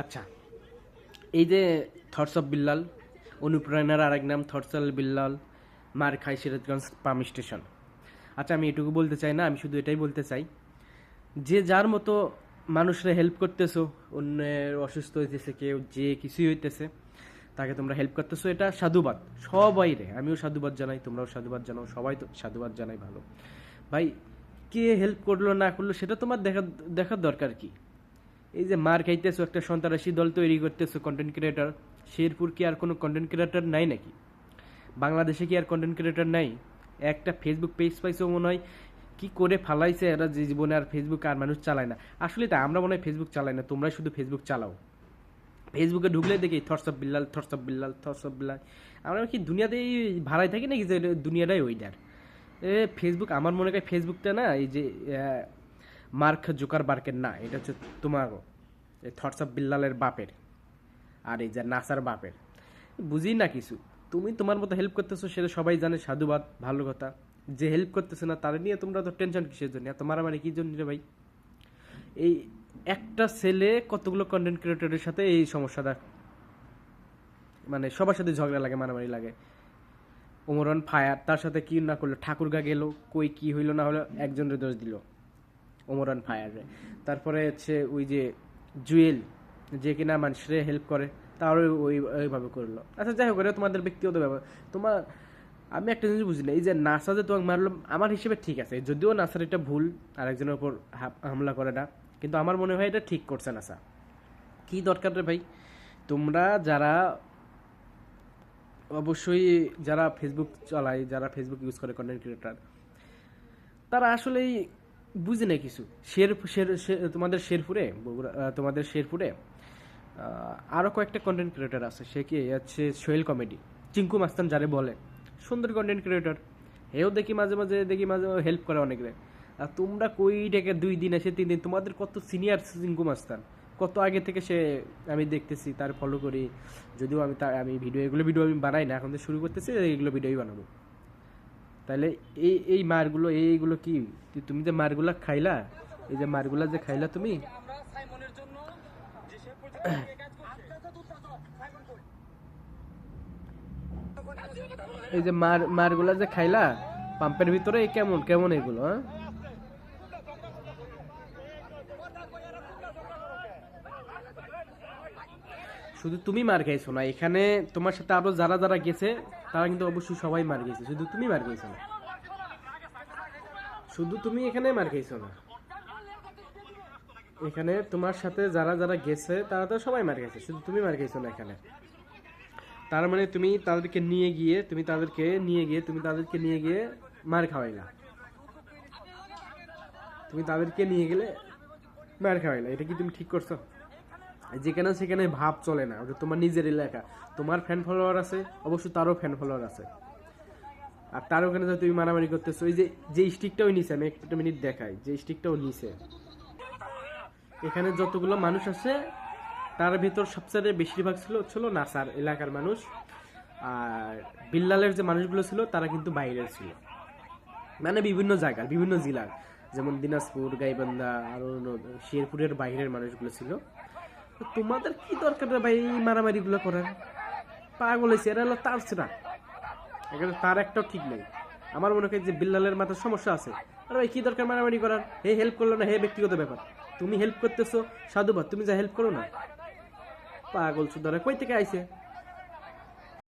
আচ্ছা এই যে থটস অফ বিল্লাল, অনুপ্রেরণার আরেক নাম থটস অফ বিল্লাল, মার খাই সিরাজগঞ্জ পাম স্টেশন। আচ্ছা আমি এটুকু বলতে চাই না, আমি শুধু এটাই বলতে চাই। যে যার মতো মানুষরা হেল্প করতেছো, অন্যের অসুস্থ হইতেছে, কেউ যে কিছুই হইতেছে তাকে তোমরা হেল্প করতেছো। এটা সাধুবাদ। সবাই রে, আমিও সাধুবাদ জানাই, তোমরাও সাধুবাদ জানাও, সবাই তো সাধুবাদ জানাই ভালো। ভাই, কে হেল্প করল না করল সেটা তোমার দেখা, দেখার দরকার কি? এই যে মার খাইতেছো, একটা সন্ত্রাসী দল তৈরি করতেছো কন্টেন্ট ক্রিয়েটার শেরপুর কি আর কোনো কন্টেন্ট ক্রিয়েটার নাই নাকি? বাংলাদেশে কি আর কন্টেন্ট ক্রিয়েটার নাই? একটা ফেসবুক পেজ পাইছো মনে হয়, কি করে ফালাইছে এরা যে জীবনে আর ফেসবুক আর মানুষ চালায় না? আসলে তা আমরা মনে হয় ফেসবুক চালাই না, তোমরাই শুধু ফেসবুক চালাও। ফেসবুকে ঢুকলে দেখি, thoughts of Billal, thoughts of Billal, thoughts of Billal. আমরা কি, দুনিয়াতেই ভাড়ায় থাকি নাকি যে দুনিয়াটাই ওইটার? এ ফেসবুক আমার মনে হয় ফেসবুকটা না, এই যে মার্ক জোকার বার্কের না, এটা হচ্ছে তোমার এই থটস অফ বিল্লালের বাপের আর এই যে নাসার বাপের। বুঝি না কিছু। তুমি তোমার মতো হেল্প করতেছো, সেটা সবাই জানে, সাধুবাদ, ভালো কথা। যে হেল্প করতেছে না, তাদের নিয়ে তোমরা তো টেনশন কিসের জন্য? এত মারামারি কি জন্য রে ভাই? এই একটা ছেলে কতগুলো কন্টেন্ট ক্রিয়েটরের সাথে এই সমস্যাটা মানে সবার সাথে ঝগড়া লাগে, মারামারি লাগে। ওমরন ফায়ার, তার সাথে কি না করল? ঠাকুরগা গেল, কই কি হইল না হলো একজনের দোষ দিল ওমরন ফায়ারে। তারপরে হচ্ছে ওই যে জুয়েল, যে কিনা মানুষের হেল্প করে, তারও ওই, ওইভাবে করল। আচ্ছা যাই হোক তোমাদের ব্যক্তিগত ব্যাপার। তোমার আমি একটা জিনিস বুঝি না এই যে নাসা যে তোমাকে মারলো, আমার হিসেবে ঠিক আছে। যদিও নাসার এটা ভুল, আরেকজনের উপর হামলা করে না। কিন্তু আমার মনে হয় এটা ঠিক করছে নাসা কি দরকার রে ভাই? তোমরা যারা অবশ্যই যারা ফেসবুক চালায়, যারা ফেসবুক ইউজ করে কন্টেন্ট ক্রিয়েটার তারা আসলেই বুঝে না কিছু। শের শের তোমাদের শেরপুরে তোমাদের শেরপুরে আরও কয়েকটা কন্টেন্ট ক্রিয়েটার আছে। সে কি হচ্ছে সোহেল কমেডি, চিঙ্কু মাস্তান যারে বলে। সুন্দর কন্টেন্ট ক্রিয়েটার এও দেখি মাঝে মাঝে, দেখি মাঝে হেল্প করে অনেকে আর তোমরা কই ডেকে দুই দিন এসে তিন দিন? তোমাদের কত সিনিয়র চিঙ্কু মাস্তান কত আগে থেকে সে আমি দেখতেছি, তার ফলো করি। যদিও আমি তার আমি ভিডিও এগুলো ভিডিও আমি বানাই না, এখন তো শুরু করতেছি এইগুলো ভিডিওই বানাবো। তাহলে এই এই মারগুলো, এইগুলো কি? তুমি যে মারগুলা খাইলা, এই যে মারগুলা যে খাইলা তুমি, এই যে মার মারগুলা যে খাইলা, পাম্পের ভিতরে কেমন কেমন এগুলো হ্যাঁ? শুধু তুমি মার খাইছো না, এখানে তোমার সাথে আরও যারা যারা গেছে, তারা কিন্তু অবশ্যই সবাই মার গেছে শুধু তুমি মার খাইছো না। শুধু তুমি এখানে মার খাইছো না। এখানে তোমার সাথে যারা যারা গেছে, তারা তো সবাই মার খাইছে, শুধু তুমি মার খাইছো না এখানে। তার মানে তুমি তাদেরকে নিয়ে গিয়ে, তুমি তাদেরকে নিয়ে গিয়ে, তুমি তাদেরকে নিয়ে গিয়ে মার খাওয়াইলা। তুমি তাদেরকে নিয়ে গেলে মার খাওয়াইলা, এটা কি তুমি ঠিক করছ? যেখানে সেখানে ভাব চলে না। ওটা তোমার নিজের এলাকা। তোমার ফ্যান ফলোয়ার আছে, অবশ্য তারও ফ্যান ফলোয়ার আছে। আর তার ওখানে তুমি মারামারি করতেছো, ওই যে যে স্টিকটাও নিছে, আমি একটা মিনিট দেখাই। যে স্টিকটাও নিছে। এখানে যতগুলো মানুষ আছে, তার ভিতর সবচেয়ে বেশিরভাগ ছিল ছিল নাসার এলাকার মানুষ। আর বিল্লালের যে মানুষগুলো ছিল, তারা কিন্তু বাইরের ছিল। মানে বিভিন্ন জায়গার, বিভিন্ন জেলার। যেমন দিনাজপুর, গাইবান্ধা আরও শেরপুরের বাইরের মানুষগুলো ছিল। তোমাদের কি দরকার রে ভাই এই মারামারিগুলো করার? পাগল হয়েছে, এরা হলো তার সেরা এখানে তার একটাও ঠিক নেই। আমার মনে হয় যে বিল্লালের মাথার সমস্যা আছে। আরে ভাই, কি দরকার মারামারি করার? হে হেল্প করল না, হে ব্যক্তিগত ব্যাপার। তুমি হেল্প করতেছো, সাধুবাদ, তুমি যা হেল্প করো না। পাগল সুদারা কই থেকে আইছে?